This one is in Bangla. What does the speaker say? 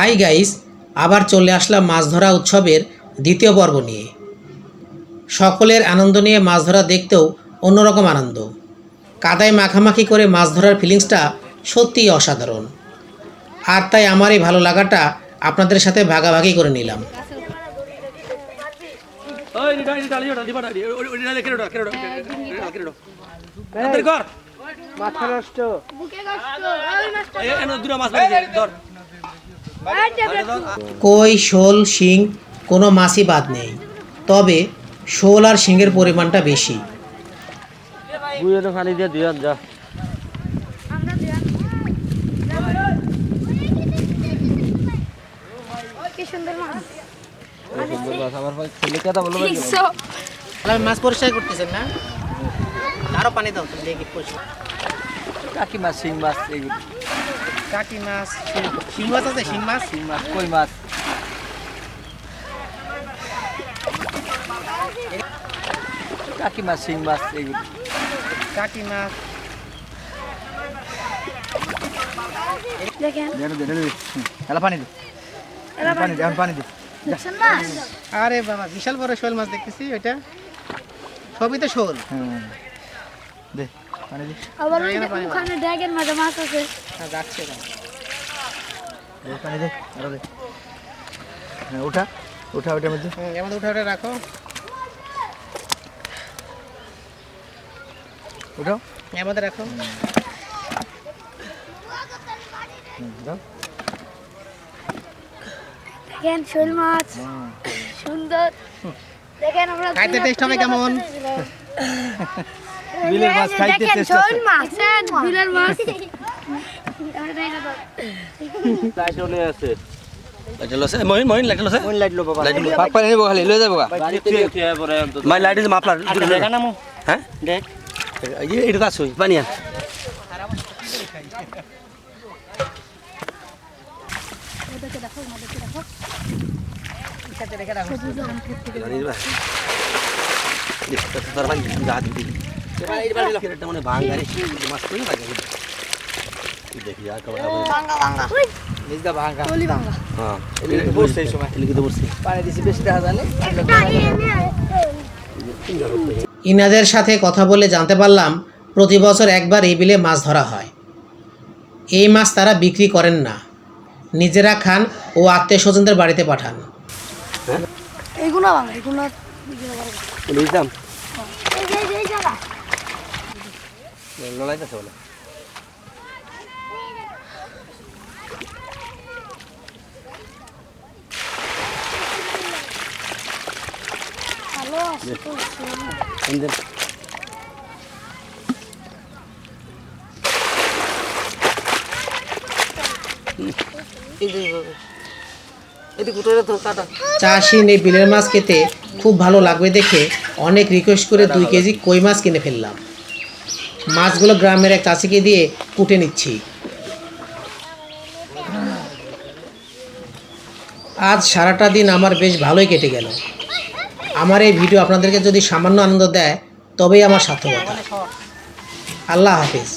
হাই গাইস আবার চলে আসলাম মাছ ধরা উৎসবের দ্বিতীয় পর্ব নিয়ে। সকলের আনন্দ নিয়ে মাছ ধরা দেখতেও অন্যরকম আনন্দ। কাদায় মাখামাখি করে মাছ ধরার ফিলিংসটা সত্যিই অসাধারণ। আর তাই আমার এই ভালো লাগাটা আপনাদের সাথে ভাগাভাগি করে নিলাম। ওই ওই ওই মাথা নষ্ট। বুকে ওই নষ্ট এই এনে দুটো মাছ ধর। কই শোল শিং কোনো মাছই বাদ নেই। তবে শোল আর শিংয়ের পরিমাণটা বেশি। খালি দিয়ে দুই যা আমরা দিলাম কি মাছ পরিষ্কার করতেছেন না? আরও পানি দাও তুমি দেখি কাকি মাছ শিং মাছ এইগুলো। কাটি মাছ শিং মাছ আছে? শিং মাছ? শিং মাছ কই মাছ? কাকি মাছ শিং মাছ এইগুলো। কাটি মাছ। দেখেন। এলা পানি দে। এরা পানি দে পানি দে। দেখছেন আরে বাবা বিশাল বড় শোল মাছ দেখতেছি ওইটা। সবই তো শোল। দে। আবার ওই ওখানে মাঝে মাছ আছে। হ্যাঁ, যাচ্ছে না। দে পানি দে আরও দে হ্যাঁ ওঠা ওঠা ওটার মধ্যে। উঠে উঠে রাখো। ওঠাও এর মধ্যে রাখো দেখেন শোল মাছ। সুন্দর। দেখেন আমরা খাইতে taste হবে কেমন? বিলের মাছ খাইতে taste আছে। মাছ বিলের মাছ। লাইট চলে আছে। লাইট লসে মহিন মহিন লাইট লসে কোন লাইট লো বাবা। লাইট লো। পাক পানি নিব খালি লয়ে যাব মাই লাইট ইজ মাফলার দেখা না মু। হ্যাঁ? দেখ। পানি আন। দেখি হ্যাঁ দেখা ইনাদের সাথে কথা বলে জানতে পারলাম প্রতি বছর একবার এই বিলে মাছ ধরা হয়। এই মাছ তারা বিক্রি করেন না। নিজেরা খান ও আত্মীয় স্বজনদের বাড়িতে পাঠান। এইগুলো বাংলা এগুলো বুঝলাম এই যে এই যে এই জায়গা লড়াইতেছে বলে। চাষিন এই বিলের মাছ খেতে খুব ভালো লাগবে দেখে অনেক রিকোয়েস্ট করে দুই কেজি কই মাছ কিনে ফেললাম। মাছগুলো গ্রামের এক চাষিকে দিয়ে কুটে নিচ্ছি। আজ সারাটা দিন আমার বেশ ভালোই কেটে গেল। আমার এই ভিডিও আপনাদেরকে যদি সামান্য আনন্দ দেয়, তবেই আমার সার্থকতা। আল্লাহ হাফিজ।